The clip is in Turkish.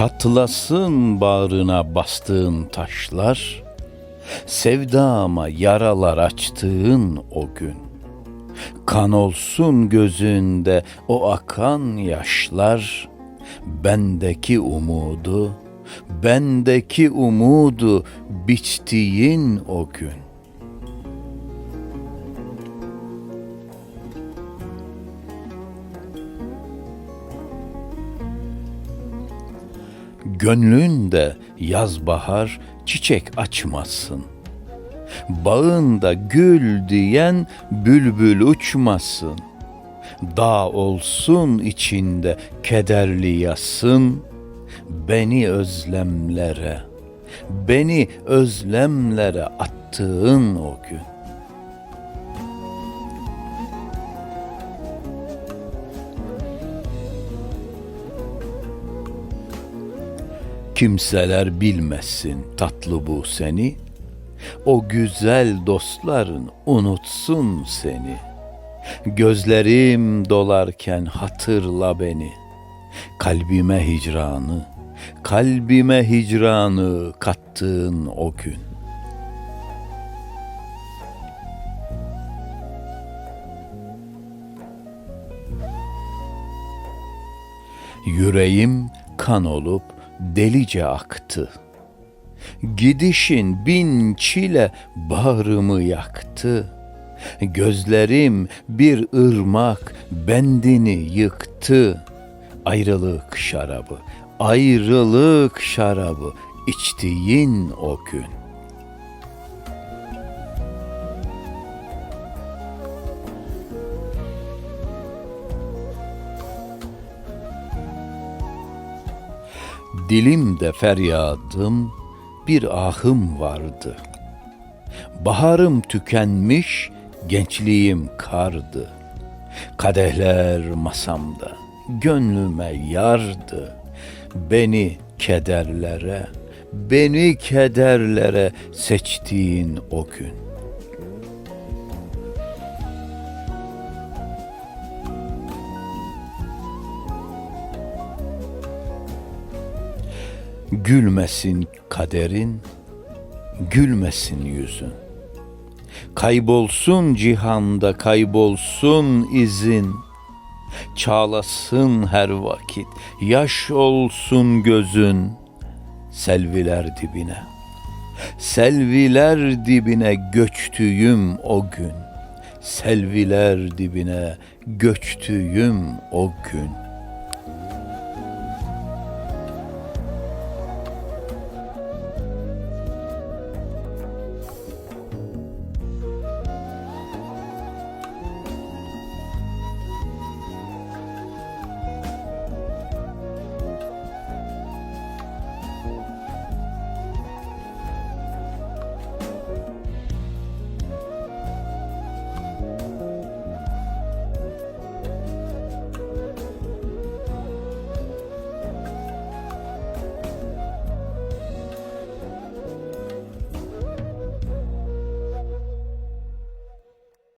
Çatlasın bağrına bastığın taşlar, Sevdama yaralar açtığın o gün. Kan olsun gözünde o akan yaşlar, Bendeki umudu, bendeki umudu biçtiğin o gün. Gönlünde yaz bahar çiçek açmasın. Bağında gül diyen bülbül uçmasın. Dağ olsun içinde kederli yasın. Beni özlemlere, beni özlemlere attığın o gün. Kimseler bilmesin tatlı bu seni. O güzel dostların unutsun seni. Gözlerim dolarken hatırla beni. Kalbime hicranı, kalbime hicranı kattığın o gün. Yüreğim kan olup delice aktı. Gidişin bin çile bağrımı yaktı. Gözlerim bir ırmak bendini yıktı. Ayrılık şarabı, ayrılık şarabı içtiğin o gün. Dilimde feryadım, bir ahım vardı. Baharım tükenmiş, gençliğim kardı. Kadehler masamda, gönlüme yardı. Beni kederlere, beni kederlere seçtiğin o gün. Gülmesin kaderin, gülmesin yüzün. Kaybolsun cihanda, kaybolsun izin. Çağlasın her vakit, yaş olsun gözün. Selviler dibine, selviler dibine göçtüğüm o gün. Selviler dibine göçtüğüm o gün.''